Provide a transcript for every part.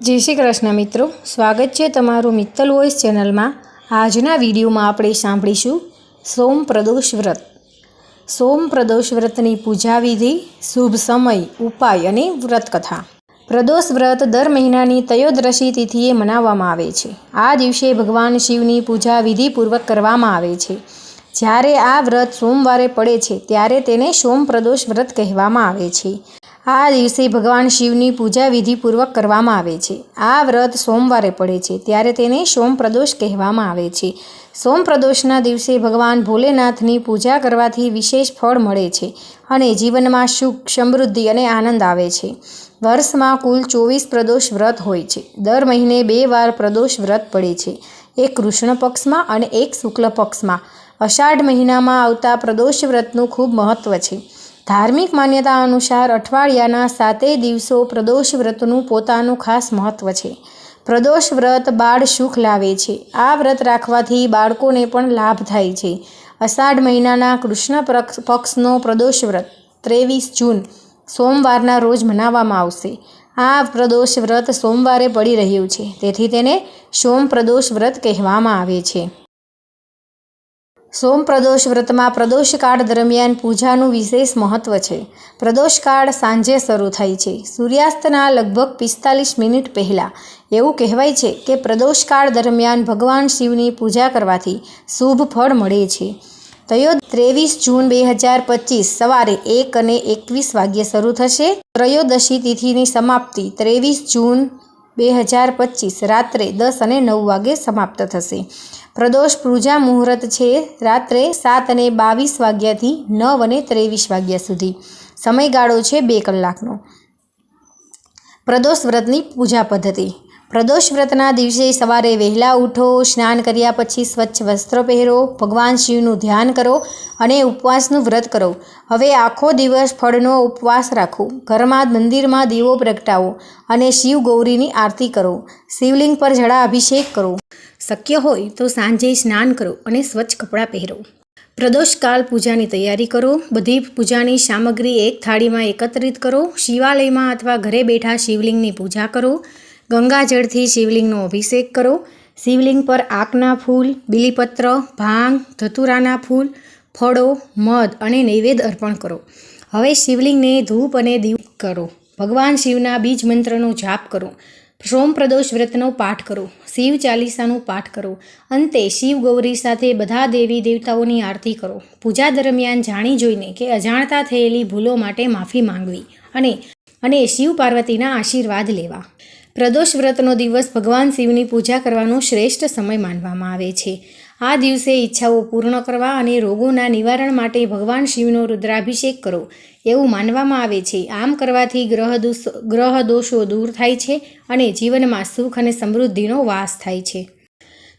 જય શ્રી કૃષ્ણ મિત્રો. સ્વાગત છે તમારું મિત્તલ વોઇસ ચેનલમાં. આજના વિડીયોમાં આપણે સાંભળીશું સોમ પ્રદોષ વ્રત. સોમ પ્રદોષ વ્રતની પૂજા વિધિ શુભ સમય, ઉપાય અને વ્રત કથા પ્રદોષ વ્રત દર મહિનાની તયોદ્રશી તિથિએ મનાવવામાં આવે છે. આ દિવસે ભગવાન શિવની પૂજા વિધિપૂર્વક કરવામાં આવે છે. જ્યારે આ વ્રત સોમવારે પડે છે, ત્યારે તેને સોમ પ્રદોષ વ્રત કહેવામાં આવે છે. આ દિવસે ભગવાન શિવની પૂજા વિધિપૂર્વક કરવામાં આવે છે. આ વ્રત સોમવારે પડે છે, ત્યારે તેને સોમ પ્રદોષ કહેવામાં આવે છે. સોમ પ્રદોષના દિવસે ભગવાન ભોલેનાથની પૂજા કરવાથી વિશેષ ફળ મળે છે અને જીવનમાં સુખ, સમૃદ્ધિ અને આનંદ આવે છે. વર્ષમાં કુલ ચોવીસ પ્રદોષ વ્રત હોય છે. દર મહિને બે વાર પ્રદોષ વ્રત પડે છે. એક કૃષ્ણ પક્ષમાં અને એક શુક્લ પક્ષમાં. અષાઢ મહિનામાં આવતા પ્રદોષ વ્રતનું ખૂબ મહત્ત્વ છે. ધાર્મિક માન્યતા અનુસાર અઠવાડિયાના સાતેય દિવસો પ્રદોષ વ્રતનું પોતાનું ખાસ મહત્ત્વ છે. પ્રદોષ વ્રત બાળ સુખ લાવે છે. આ વ્રત રાખવાથી બાળકોને પણ લાભ થાય છે. અષાઢ મહિનાના કૃષ્ણ પક્ષનો પ્રદોષ વ્રત, ત્રેવીસ જૂન, સોમવારના રોજ મનાવવામાં આવશે. આ પ્રદોષ વ્રત સોમવારે પડી રહ્યું છે. તેથી તેને સોમ પ્રદોષ વ્રત કહેવામાં આવે છે. સોમ પ્રદોષ વ્રતમાં પ્રદોષકાળ દરમિયાન પૂજાનું વિશેષ મહત્વ છે. પ્રદોષકાળ સાંજે શરૂ થાય છે. સૂર્યાસ્તના લગભગ પિસ્તાલીસ મિનિટ પહેલાં. એવું કહેવાય છે કે પ્રદોષકાળ દરમિયાન ભગવાન શિવની પૂજા કરવાથી શુભ ફળ મળે છે. તયો ત્રેવીસ જૂન બે હજાર પચીસ સવારે એક અને એકવીસ વાગ્યે શરૂ થશે. ત્રયોદશી તિથિની સમાપ્તિ ત્રેવીસ જૂન બે હજાર પચીસ રાત્રે દસ અને નવ વાગે સમાપ્ત થશે. પ્રદોષ પૂજા મુહૂર્ત છે રાત્રે સાત અને બાવીસ વાગ્યાથી નવ અને ત્રેવીસ વાગ્યા સુધી. સમયગાળો છે બે કલાકનો. પ્રદોષ વ્રતની પૂજા પદ્ધતિ. પ્રદોષ વ્રતના દિવસે સવારે વહેલા ઉઠો, સ્નાન કર્યા પછી સ્વચ્છ વસ્ત્ર પહેરો, ભગવાન શિવનું ધ્યાન કરો અને ઉપવાસનું વ્રત કરો. હવે આખો દિવસ ફળનો ઉપવાસ રાખો. ઘરમાં મંદિરમાં દીવો પ્રગટાવો અને શિવ ગૌરીની આરતી કરો. શિવલિંગ પર જળા અભિષેક કરો. શક્ય હોય તો સાંજે સ્નાન કરો અને સ્વચ્છ કપડાં પહેરો. પ્રદોષકાલ પૂજાની તૈયારી કરો. બધી પૂજાની સામગ્રી એક થાળીમાં એકત્રિત કરો. શિવાલયમાં અથવા ઘરે બેઠા શિવલિંગની પૂજા કરો. ગંગાજળથી શિવલિંગનો અભિષેક કરો. શિવલિંગ પર આકના ફૂલ, બીલીપત્ર, ભાંગ, ધતુરાના ફૂલ, ફળો, મધ અને નૈવેદ્ય અર્પણ કરો. હવે શિવલિંગને ધૂપ અને દીવ કરો. ભગવાન શિવના બીજ મંત્રનો જાપ કરો. સોમ પ્રદોષ વ્રતનો પાઠ કરો. શિવ ચાલીસાનું પાઠ કરો. અંતે શિવ ગૌરી સાથે બધા દેવી દેવતાઓની આરતી કરો. પૂજા દરમિયાન જાણી જોઈને કે અજાણતા થયેલી ભૂલો માટે માફી માંગવી અને અને શિવ પાર્વતીના આશીર્વાદ લેવા. પ્રદોષ વ્રતનો દિવસ ભગવાન શિવની પૂજા કરવાનો શ્રેષ્ઠ સમય માનવામાં આવે છે. આ દિવસે ઈચ્છાઓ પૂર્ણ કરવા અને રોગોના નિવારણ માટે ભગવાન શિવનો રુદ્રાભિષેક કરો, એવું માનવામાં આવે છે. આમ કરવાથી ગ્રહ દોષ, ગ્રહ દોષો દૂર થાય છે અને જીવનમાં સુખ અને સમૃદ્ધિનો વાસ થાય છે.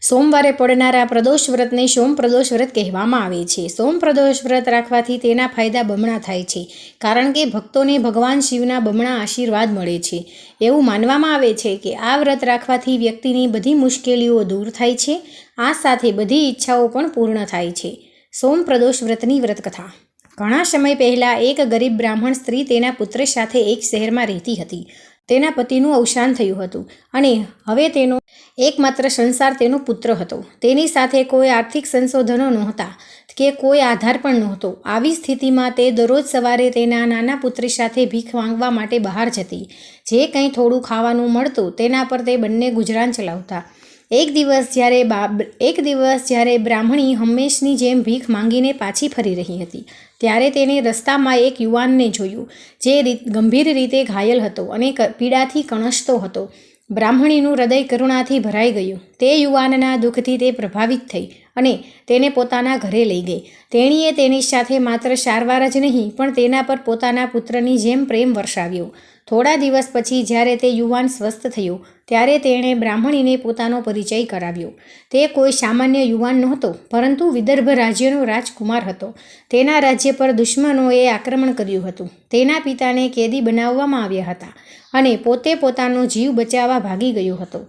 સોમવારે પડનારા પ્રદોષ વ્રતને સોમ પ્રદોષ વ્રત કહેવામાં આવે છે. સોમ પ્રદોષ વ્રત રાખવાથી તેના ફાયદા બમણા થાય છે, કારણ કે ભક્તોને ભગવાન શિવના બમણા આશીર્વાદ મળે છે. એવું માનવામાં આવે છે કે આ વ્રત રાખવાથી વ્યક્તિની બધી મુશ્કેલીઓ દૂર થાય છે, આ સાથે બધી ઈચ્છાઓ પણ પૂર્ણ થાય છે. સોમ પ્રદોષ વ્રતની વ્રતકથા. ઘણા સમય પહેલાં એક ગરીબ બ્રાહ્મણ સ્ત્રી તેના પુત્ર સાથે એક શહેરમાં રહેતી હતી. તેના પતિનું અવસાન થયું હતું અને હવે તેનો એકમાત્ર સંસાર તેનો પુત્ર હતો. તેની સાથે કોઈ આર્થિક સંશોધનો નહોતા કે કોઈ આધાર પણ નહોતો. આવી સ્થિતિમાં તે દરરોજ સવારે તેના નાના પુત્રી સાથે ભીખ માંગવા માટે બહાર જતી. જે કંઈ થોડું ખાવાનું મળતું તેના પર તે બંને ગુજરાન ચલાવતા. એક દિવસ જ્યારે બા એક દિવસ જ્યારે બ્રાહ્મણી હંમેશની જેમ ભીખ માંગીને પાછી ફરી રહી હતી, ત્યારે તેને રસ્તામાં એક યુવાનને જોયું, જે ગંભીર રીતે ઘાયલ હતો અને પીડાથી કણસતો હતો. બ્રાહ્મણીનું હૃદય કરુણાથી ભરાઈ ગયું. તે યુવાનના દુઃખથી તે પ્રભાવિત થઈ. અને તેને પોતાના ઘરે લઈ ગઈ. તેણીએ તેની સાથે માત્ર સારવાર જ નહીં, પણ તેના પર પોતાના પુત્રની જેમ પ્રેમ વર્ષાવ્યો થોડા દિવસ પછી જ્યારે તે યુવાન સ્વસ્થ થયો, ત્યારે તેણે બ્રાહ્મણીને પોતાનો પરિચય કરાવ્યો. તે કોઈ સામાન્ય યુવાન નહોતો, પરંતુ વિદર્ભ રાજ્યનો રાજકુમાર હતો. તેના રાજ્ય પર દુશ્મનોએ આક્રમણ કર્યું હતું. તેના પિતાને કેદી બનાવવામાં આવ્યા હતા અને પોતે પોતાનો જીવ બચાવવા ભાગી ગયો હતો.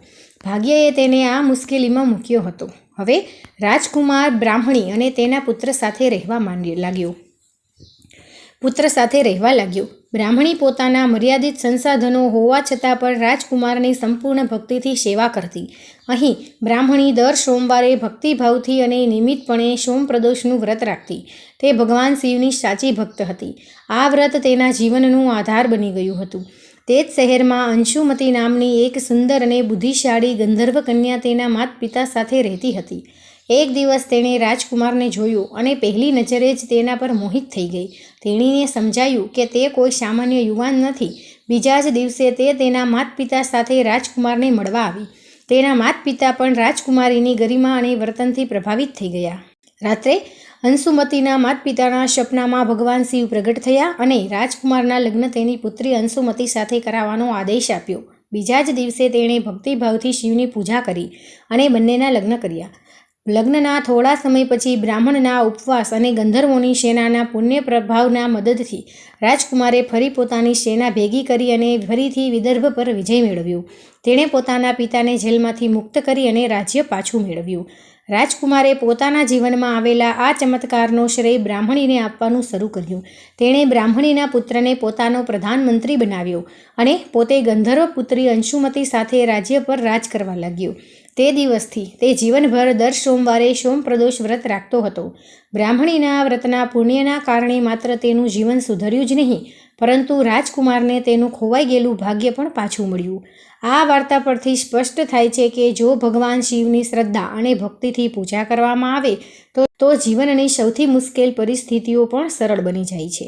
ભાગ્યએ તેને આ મુશ્કેલીમાં મૂક્યો હતો. હવે રાજકુમાર બ્રાહ્મણી અને તેના પુત્ર સાથે રહેવા માંડી લાગ્યો. પુત્ર સાથે રહેવા લાગ્યો. બ્રાહ્મણી પોતાના મર્યાદિત સંસાધનો હોવા છતાં પણ રાજકુમારની સંપૂર્ણ ભક્તિથી સેવા કરતી. અહીં બ્રાહ્મણી દર સોમવારે ભક્તિભાવથી અને નિયમિતપણે સોમપ્રદોષનું વ્રત રાખતી. તે ભગવાન શિવની સાચી ભક્ત હતી. આ વ્રત તેના જીવનનું આધાર બની ગયું હતું. તે જ શહેરમાં અંશુમતી નામની એક સુંદર અને બુદ્ધિશાળી ગંધર્વ કન્યા તેના માત પિતા સાથે રહેતી હતી. એક દિવસ તેણે રાજકુમારને જોયો અને પહેલી નજરે જ તેના પર મોહિત થઈ ગઈ. તેણીને સમજાયું કે તે કોઈ સામાન્ય યુવાન નથી. બીજા જ દિવસે તે તેના માત પિતા સાથે રાજકુમારને મળવા આવી. તેના માત પિતા પણ રાજકુમારીની ગરિમા અને વર્તનથી પ્રભાવિત થઈ ગયા. રાત્રે અંશુમતીના માત પિતાના સપનામાં ભગવાન શિવ પ્રગટ થયા અને રાજકુમારના લગ્ન તેની પુત્રી અંશુમતી સાથે કરાવવાનો આદેશ આપ્યો. બીજા જ દિવસે તેણે ભક્તિભાવથી શિવની પૂજા કરી અને બંનેના લગ્ન કર્યા. લગ્નના થોડા સમય પછી બ્રાહ્મણના ઉપવાસ અને ગંધર્વોની સેનાના પુણ્ય પ્રભાવના મદદથી રાજકુમારે ફરી પોતાની સેના ભેગી કરી અને ફરીથી વિદર્ભ પર વિજય મેળવ્યો. તેણે પોતાના પિતાને જેલમાંથી મુક્ત કરી અને રાજ્ય પાછું મેળવ્યું. રાજકુમારે પોતાના જીવનમાં આવેલા આ ચમત્કારનો શ્રેય બ્રાહ્મણીને આપવાનું શરૂ કર્યું. તેણે બ્રાહ્મણીના પુત્રને પોતાનો પ્રધાનમંત્રી બનાવ્યો અને પોતે ગંધર્વ પુત્રી અંશુમતી સાથે રાજ્ય પર રાજ કરવા લાગ્યો. તે દિવસથી તે જીવનભર દર સોમવારે સોમપ્રદોષ વ્રત રાખતો હતો. બ્રાહ્મણીના વ્રતના પુણ્યના કારણે માત્ર તેનું જીવન સુધર્યું જ નહીં, પરંતુ રાજકુમારને તેનું ખોવાઈ ગયેલું ભાગ્ય પણ પાછું મળ્યું. આ વાર્તા પરથી સ્પષ્ટ થાય છે કે જો ભગવાન શિવની શ્રદ્ધા અને ભક્તિથી પૂજા કરવામાં આવે, તો તો જીવનની સૌથી મુશ્કેલ પરિસ્થિતિઓ પણ સરળ બની જાય છે.